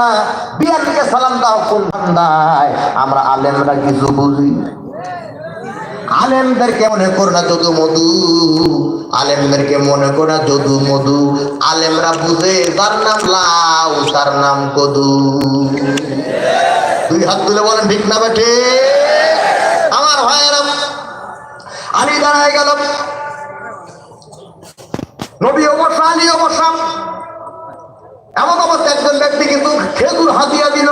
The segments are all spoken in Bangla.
না বিয়ার দিকে সালাম দাও, কোন ধান্দায় আমরা আলেমরা কিছু বুঝি। আলেমদেরকে মনে করো না যদু মধু। আলেমদেরকে মনে করো না যদু মধু। আলেমরা বুঝে তার নাম লাউ, তার নাম কদু। দুই হাত তুলে বলেন, ঠিক না বেঠে আমার ভাইয়েরা, আলী দাঁড়ায় গেল। নবী অবশ্য আলী অবশ্য এমন অবস্থা একজন ব্যক্তি কিন্তু খেজুর হাতিয়া দিল।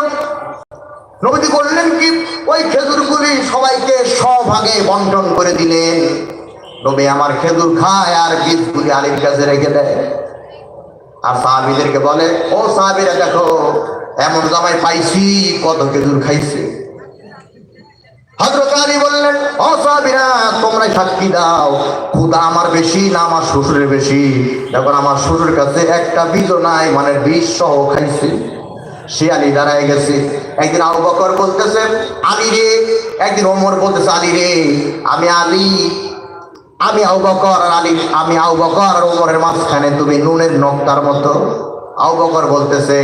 নবীজি বললেন কি, ওই খেজুরগুলি সবাইকে সভাগে বন্টন করে দিলেন। নবী আমার খেজুর খায় আর বীজগুলি আলীর কাছে রেখে দেয়। আর সাহাবিদেরকে বলে, ও সাহাবিরা দেখো, এমন জামাই পাইছি, কত খেজুর খাইছে। হজরত বললেন, ও সাহাবিরা তোমরা সাক্ষী দাও। খুদা আমার বেশি না আমার শ্বশুরের বেশি। যখন আমার শ্বশুর কাছে একটা বীজও নাই মানে বীজ সহ খাইছে। সে আলী দাঁড়ায় গেছে। একদিন আবু বকর বলতেছে, আলী রে। একদিন ওমর বলতেছে, আলী রে, আমি আলী, আমি আবু বকর আর আলী, আমি আবু বকর আর ওমরের মাঝখানে, তুমি নুনের নক্তার মতো। আবু বকর বলতেছে,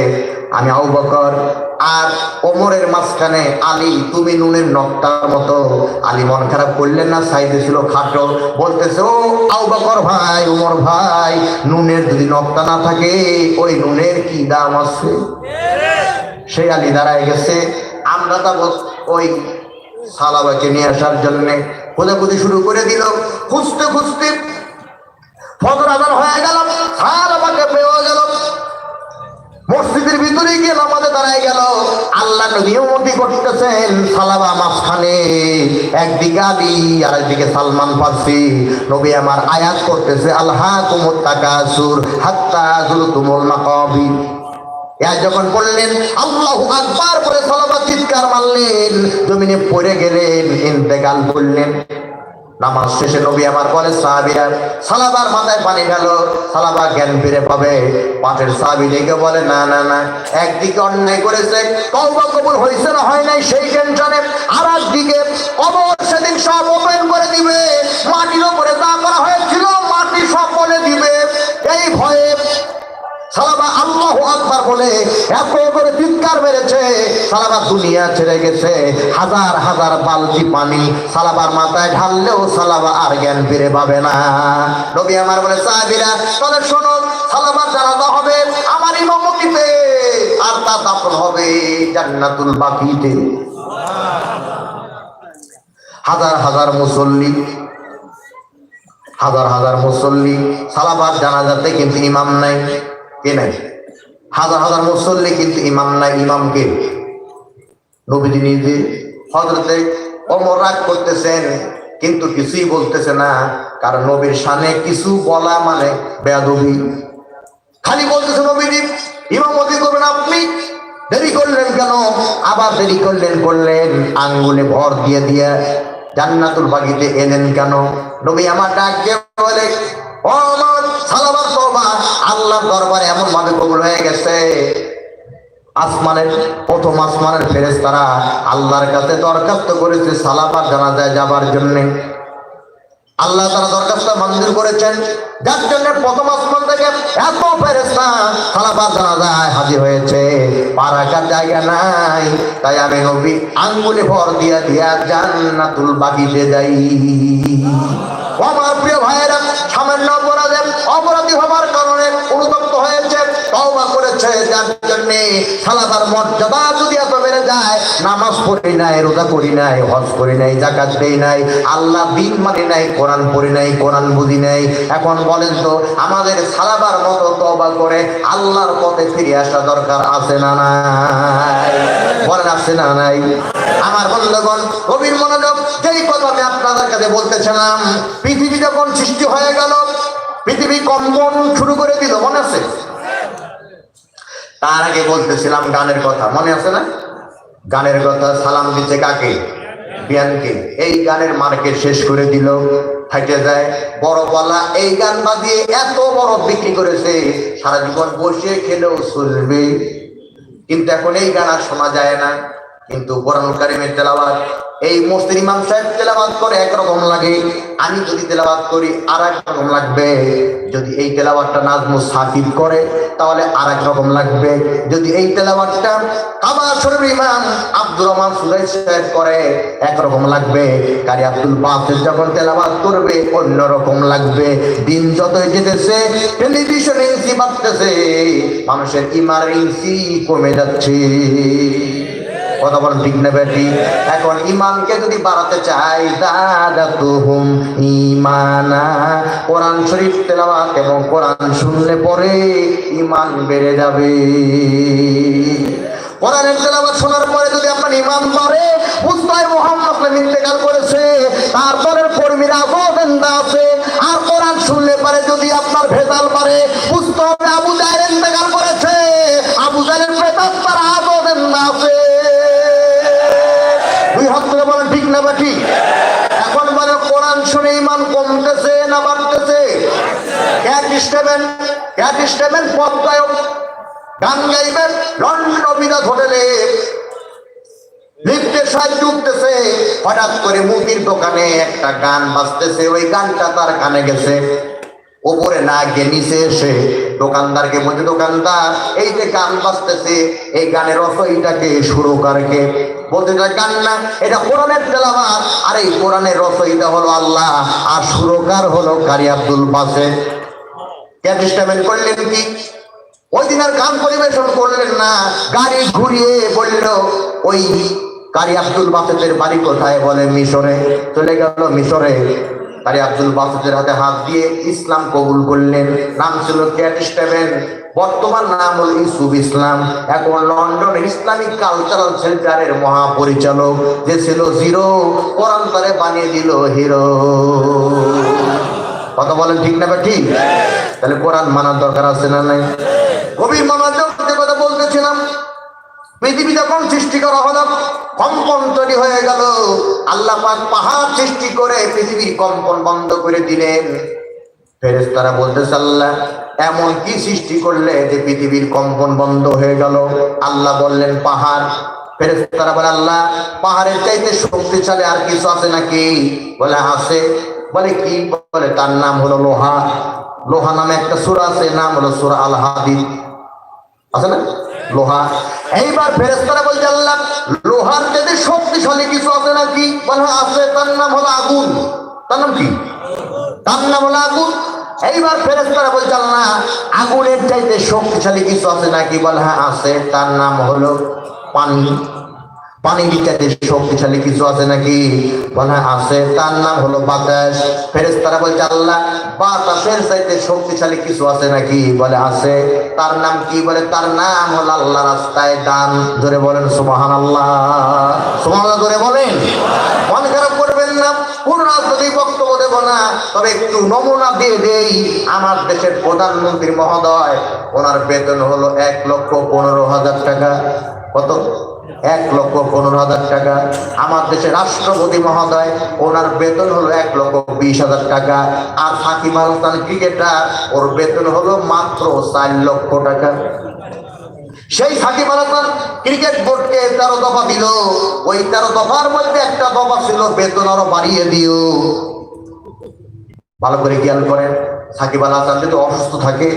আমি আবু বকর আর ওমরের মাঝখানে আলী তুমি নুনের নক্তার মতো। আলী মন খারাপ করলেন না সাইডে ছিল খাটো। বলতেছে, ও আবু বকর ভাই, ওমর ভাই, নুনের যদি নক্তা না থাকে, ওই নুনের কি দাম আছে? সেই আলী দাঁড়ায় গেছে। আমরা তা ওই সালাবাকে নিয়ে আসার জন্য। খোঁজাখুঁজি শুরু করে দিল। খুঁজতে খুঁজতে ফজর আদান হয়ে গেল। সালাবাকে পেয়ে গেল। মসজিদের ভিতরে গিয়ে নামাজে দাঁড়ায় গেল। আল্লাহ নবী উন্নতি করতেছেন সালাবা মাঝখানে একদিকে আলী আর একদিকে সালমান ফার্সি। নবী আমার আয়াত করতেছে আল্লাহ কুমুর তাকাসুর হাত্তা জুল তুমুল মাকাবি যখন বললেন, আল্লাহ বলে সালাবা চিৎকার মারলেন, জমিনে পড়ে গেলেন, ইন্তেকাল করলেন। নামাজ শেষে নবী আমার বলে, সাহাবিরা সালাবার মাথায় পানি গেল সালাবা জ্ঞান ফিরে পাবে। পাশের সাহাবি দেখে বলে, না না না, একদিকে অন্যায় করেছে, তওবা কবুল হয়েছে না, হয় নাই সেই টেনশনে আর একদিকে কবর সেদিন সব আকবার বলে এত করে চিৎকার মেরেছে। দুনিয়া ছেড়ে গেছে। হাজার হাজার বালতি পানি সালাবার মাথায় ঢাললেও সালাবা আর জ্ঞান ফিরে পাবে না। আমার বলে তাহলে শোনো, সালাবার জানাজা হবে আমার ইমামতিতে, আর তা হবে জান্নাতুল বাকিতে। হাজার হাজার মুসল্লি, হাজার হাজার মুসল্লি সালাবার জানাজাতে কিন্তু ইমাম নাই, কে নাই? হাজার হাজার মুসল্লি কিন্তু ইমাম নাই, ইমাম কে? নবীজি নিজে হজরতে অমর রাগ করতেছেন, কিন্তু কিছুই বলতেছে না, কারণ নবীর সামনে কিছু বলা মানে বেয়াদবি। খালি বলতেছে নবীজি ইমামতি করবেন আপনি? দেরি করলেন কেন? আবার দেরি করলেন করলেন, আঙ্গুলে ভর দিয়ে দিয়ে জান্নাতুল বাগিতে এলেন কেন? নবী আমার ডাক দিয়ে বলে, ও সালাবার তওবা আল্লাহর দরবারে এমন ভাবে কবুল হয়ে গেছে। আসমানের, প্রথম আসমানের ফেরেশতারা আল্লাহর কাছে দরখাস্ত করেছে সালাবার জানাজায় যাবার জন্য। আল্লাহ তারা দরখাস্ত মঞ্জুর করেছেন, যার জন্য প্রথম আসমান থেকে এত ফেরেস্তা সালাবার জানাজায় হাজির হয়েছে। পার রাখার জায়গা নাই, তাই আমি নবী আঙ্গুলে ভর দিয়া দিয়া জান্নাতুল বাকিতে যাই। আমার প্রিয় অপরাধী হবার কারণে অনুতপ্ত হয়েছে, তওবা করেছে, যার জন্য সালাবার মর্যাদা যদি এত বেড়ে যায়, নামাজ পড়ি নাই, রোজা করি নাই, হজ করি নাই জাকাত দেই নাই, আল্লাহ দিন মানি নাই, কোরআন পড়ি নাই, কোরআন বুঝি নাই। এখন বলেন তো, আমাদের সালাবার মতো তওবা করে আল্লাহর পথে ফিরে আসা দরকার আছে না নাই? বলেন আছে না নাই? আমার বন্ধুগণ কবির মনোযোগ, যেই কথা আমি আপনাদের কাছে বলতেছিলাম পৃথিবী যখন সৃষ্টি হয়ে গেল পৃথিবী কম্পন শুরু করে দিল, মনে আছে? তার আগে বলতেছিলাম গানের কথা, মনে আছে না? গানের কথা, সালাম দিচ্ছে কাকে? বিয়ানকে। এই গানের মার্কেট শেষ করে দিল হাইটে যায়। বড় বলা, এই গান বাজিয়ে এত বড় বিক্রি করেছে, সারা জীবন বসে খেলেও চলবে। কিন্তু এখন এই গান আর শোনা যায় না। কিন্তু কোরআন কারিমের তেলাওয়াত এই মসজিদ ইমাম সাহেব তেলাবাদ করে একরকম লাগে। আমি যদি তেলাবাদ করি আর এক রকম লাগবে। যদি এই তেলাবাদটা নাজমু সাকিব করে, তাহলে আর এক রকম লাগবে। যদি এই তেলাবাদটা কাবা শরীফ ইমাম আব্দুর রহমান সুরাই সাহেব করে একরকম লাগবে। কারি আব্দুল বাসের যখন তেলাবাদ করবে, অন্য রকম লাগবে। দিন যতই যেতেছে টেলিভিশন ইঞ্চি বাড়তেছে মানুষের ইমার ইঞ্চি কমে যাচ্ছে। কথা এখন ইমানকে যদি বাড়াতে চাই দাদা তুহুম ইমানা কোরআন শরীফ তেলাওয়াত এবং কোরআন শুনলে পরে ইমান বেড়ে যাবে। কোরআনের তেলাওয়াত শোনার পরে যদি আপনার ইমান বাড়ে মুস্তাই মোহাম্মদ ইন্তেকাল করেছে, তারপরের কর্মীরা গোবেন্দা আছে। আর কোরআন শুনলে পারে যদি আপনার ভেজাল পারে বুঝতে আবু জাহের ইন্তেকাল করেছে, আবু জাহের ভেজাল তারা গোবেন্দা আছে। না এখন মানে কোরআন শুনে ইমান কমতেছে না বাড়তেছে? স্টেবেন স্টেবেন পদ্মায়ক গান গাইবেন লন্ডন হোটেলে। লিফটের সাহায্য হঠাৎ করে মুদির দোকানে একটা গান বাজতেছে, ওই গানটা তার কানে গেছে। ওপরে না গিয়ে নিচে এসে দোকানদারকে বলছে, দোকানদার, এই যে গান বাজতেছে, এই গানের রসইটাকে সুরকারকে বলতে চায় গান না এটা কোরআনের তেলাবাদ আর এই কোরআনের রসইটা হলো আল্লাহ, আর সুরকার হলো কারি আব্দুল বাসে ক্যাটিস্টামেন্ট করলেন কি? ওই দিন আর গান পরিবেশন করলেন না। গাড়ি ঘুরিয়ে বলল, ওই কারি আব্দুল বাসেদের বাড়ি কোথায়? বলে মিশরে। চলে গেল মিশরে। কারি আব্দুল বাসুদের হাতে হাত দিয়ে ইসলাম কবুল করলেন। নাম ছিল বর্তমান নাম হল ইসুফ ইসলাম। এখন লন্ডন ইসলামিক কালচারাল সেন্টারের মহাপরিচালক, যে ছিল জিরো, কোরআন তারে বানিয়ে দিল হিরো। কথা বলেন ঠিক না ঠিক? তাহলে কোরআন মানার দরকার আছে না নাই? কথা বলতেছিলাম পৃথিবী যখন সৃষ্টি করা হলো? কম্পন তৈরি হয়ে গেল। আল্লাহ পাক পাহাড় সৃষ্টি করে পৃথিবীর কম্পন বন্ধ করে দিলেন। ফেরেশতারা বলতেছে আল্লাহ এমন কি সৃষ্টি করলে যে পৃথিবীর কম্পন বন্ধ হয়ে গেল? আল্লাহ বললেন, পাহাড়। ফেরেশতারা বলে, আল্লাহ, পাহাড়ের চাইতে শক্তিশালী আর কিছু আছে নাকি? বলে, আছে। বলে, কি? বলে, তার নাম হলো লোহা। লোহা নামে একটা সুরা আছে, নাম হলো সুরা আল হাদিদ আছে না? লোহা। এইবার ফেরেস্তারা বলছে, আল্লাহ, লোহার যদি শক্তিশালী কিছু আছে নাকি? বলে, আছে, তার নাম হলো আগুন। তার নাম কি? তার নাম হলো আগুন। এইবার ফেরেস্তারা বলছে, আল্লাহ, আগুনের চাইতে শক্তিশালী কিছু আছে নাকি? বলে হ্যাঁ আছে। তার নাম হলো পানি। পানি চাইতে শক্তিশালী কিছু আছে নাকি? বলে, আছে। তার নাম হলো বাতাস। ফেরেস তারা বলছে, আল্লাহ, বাতাসের চাইতে শক্তিশালী কিছু আছে নাকি? বলে, আছে। তার নাম কি বলে? তার নাম হলো আল্লাহ রাস্তায় দান। ধরে বলেন সুবাহান আল্লাহ সুবাহ ধরে বলেন। মন খারাপ করবেন না। পুরো রাজনৈতিক বক্তব্য দেব না। তবে একটু নমুনা দিয়ে দেই। আমার দেশের প্রধানমন্ত্রী মহোদয়, ওনার বেতন হলো এক লক্ষ পনেরো হাজার টাকা। কত? এক লক্ষ পনেরো হাজার টাকা। আমার দেশের রাষ্ট্রপতি মহোদয়, ওনার বেতন হলো এক লক্ষ বিশ হাজার টাকা। আর সাকিব আল হাসান ক্রিকেটার, ওর বেতন হলো মাত্র চার লক্ষ টাকা। সেই সাকিব আল হাসান ক্রিকেট বোর্ডকে তেরো দফা দিল। ওই তেরো দফার মধ্যে একটা দফা ছিল, বেতন আরও বাড়িয়ে দিও। ভালো করে খেয়াল করেন। সাকিব আল হাসান যদি অসুস্থ থাকে,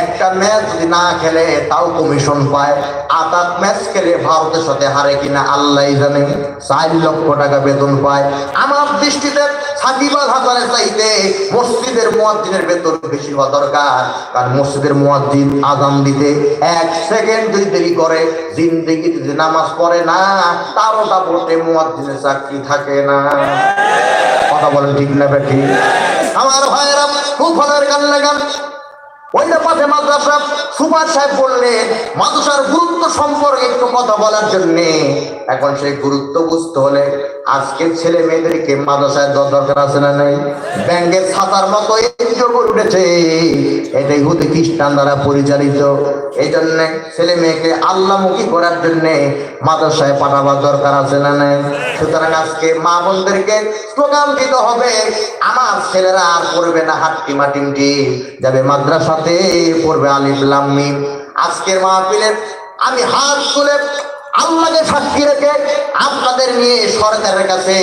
একটা ম্যাচ যদি না খেলে, তাও কমিশন পায়। আট ম্যাচ খেলে ভারতের সাথে হারে কিনা, আল্লাহ জানে। চার লক্ষ টাকা বেতন পায়। আমার দৃষ্টিতে সাকিব আল হাসানের চাইতে মসজিদের মুয়াজ্জিনের বেতন বেশি হওয়া দরকার। কারণ মসজিদের মুয়াজ্জিন আজান দিতে এক সেকেন্ড যদি দেরি করে জিন্দেগি যদি নামাজ পড়ে না তারও তা বলতে মুয়াজ্জিনের চাকরি থাকে না। কথা বলেন ঠিক না বেঠিক আমার ভাইয়েরা, কুফলের ফলের গান লাগান ওইটা পাশে মাদ্রাসা, সুপার সাহেব বললেন মাদ্রাসার গুরুত্ব সম্পর্কে একটু কথা বলার জন্য। এখন সেই গুরুত্ব বুঝতে হলে আজকের ছেলে মেয়েদেরকে মাদ্রাসায় দেওয়ার দরকার আছে না নাই? ব্যাংকের ছাতার মতো করে উঠেছে। এটা ইহুদি খ্রিস্টান দ্বারা পরিচালিত। এই জন্য ছেলে মেয়েকে আল্লামুখী করার জন্য মাদ্রাসায় পাঠাবার দরকার আছে না নাই? সুতরাং আজকে মা বোনদেরকে স্লোগান দিতে হবে। আমার ছেলেরা আর পড়বে না হাট্টি মাটিমটি, যাবে মাদ্রাসাতে পড়বে আলিফ লাম মিম। আজকের মাহফিলের আমি হাত তুলে আল্লাহকে সাক্ষী রেখে আপনাদের নিয়ে সরকারের কাছে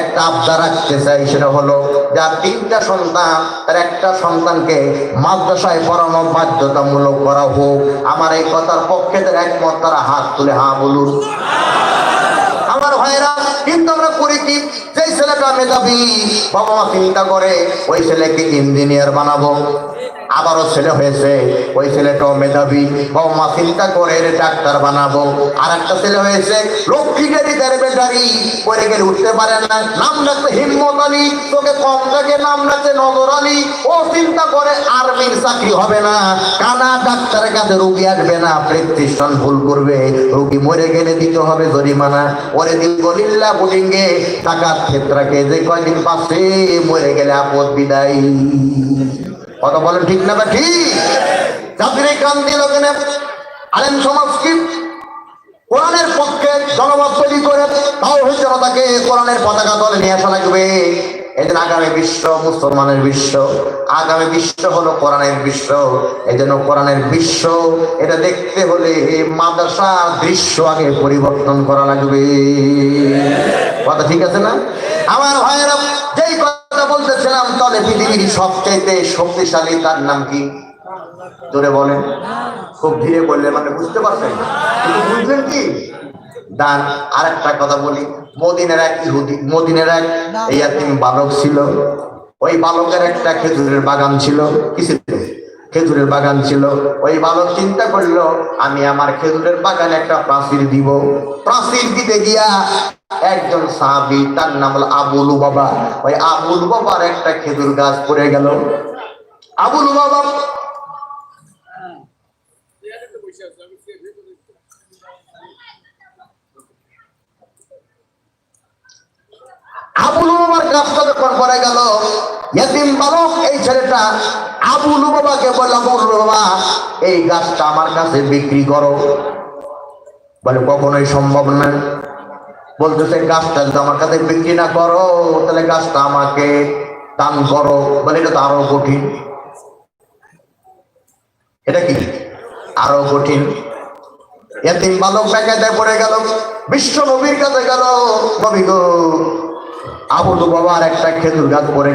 একটা আবদার রাখতে চাই, সেটা হলো যার তিনটা সন্তান, তার একটা সন্তানকে মাদ্রাসায় পড়ানো বাধ্যতামূলক করা হোক। আমার এই কথার পক্ষে তার একমত, তারা হাত তুলে হা বলুন। আমার ভাইরা কিন্তু আমরা করি কি যে ছেলেটা মেধাবী, বাবা মা চিন্তা করে, ওই ছেলেকে ইঞ্জিনিয়ার বানাবো। আবারও ছেলে হয়েছে। ওই ছেলেটাও মেধাবী। বাবা মা চিন্তা করে ডাক্তার বানাবো। আর একটা ছেলে হয়েছে লক্ষ্মী গাড়ি বেটারি। পরে গেলে উঠতে পারে না। নাম রাখছে হিম্মত আলী। তোকে কম থেকে, নাম রাখছে নজর আলী। ও চিন্তা করে আর্মির চাকরি হবে না। কানা ডাক্তারের কাছে রুগী আসবে না। প্রেসক্রিপশন ভুল করবে। রুগী মরে গেলে দিতে হবে জরিমানা। ওরে লিল্লা বুডিংয়ে টাকার ক্ষেত্রকে যে কয়দিন পাশে মরে গেলে আপদ বিদায়। কথা বলেন ঠিক না ঠিক? জাতির এই ক্রান্তি লোকেনে আলেম সমাজ কি? কোরআনের পক্ষে জনমত তৈরি করে তাও জনতাকে কোরআনের পতাকা দলে নিয়ে আসা লাগবে। এদিন আগামী বিশ্ব মুসলমানের বিশ্ব, আগামী বিশ্ব হলো কোরআনের বিশ্ব। এই জন্য কোরআনের বিশ্ব, এটা দেখতে হলে মাদ্রাসার দৃশ্য আগে পরিবর্তন করা লাগবে। কথা ঠিক আছে না? আমার ভাইয়েরা, যেই কথা বলতেছিলাম তাহলে পৃথিবীর সবচেয়ে শক্তিশালী তার নাম কি? জোরে বলেন। খুব ধীরে বললে মানে বুঝতে পারছেন কিন্তু বুঝলেন কি? দান আরেকটা কথা বলি। মদিনের এক ইহুদি, মদিনের এক এই বালক ছিল। ওই বালকের একটা খেজুরের বাগান ছিল। কি ছিল খেজুরের বাগান ছিল। ওই বালক চিন্তা করল, আমি আমার খেজুরের বাগানে একটা প্রাচীর দিব। প্রাচীর দিতে গিয়া একজন সাহাবি, তার নাম হলো আবুলু বাবা ওই আবুল বাবার একটা খেজুর গাছ পড়ে গেল। আবুল বাবা আবুল বাবার গাছটা যখন পড়ে গেল। এতিম বালক এই ছেলেটা আবুল বাবাকে বলল আবুল বাবা এই গাছটা আমার কাছে বিক্রি করো। বলে, কখনোই সম্ভব না। বলতেছে, গাছটা যদি আমার কাছে বিক্রি না করো, তাহলে গাছটা আমাকে দান করো। বলে, এটা তো আরও কঠিন। এটা কি? আরও কঠিন। এতিম বালক বেকায়দায় পড়ে গেল, বিশ্ব নবীর কাছে গেল, নবী গো আবুল বাবার একটা খেজুর গাছ পড়ে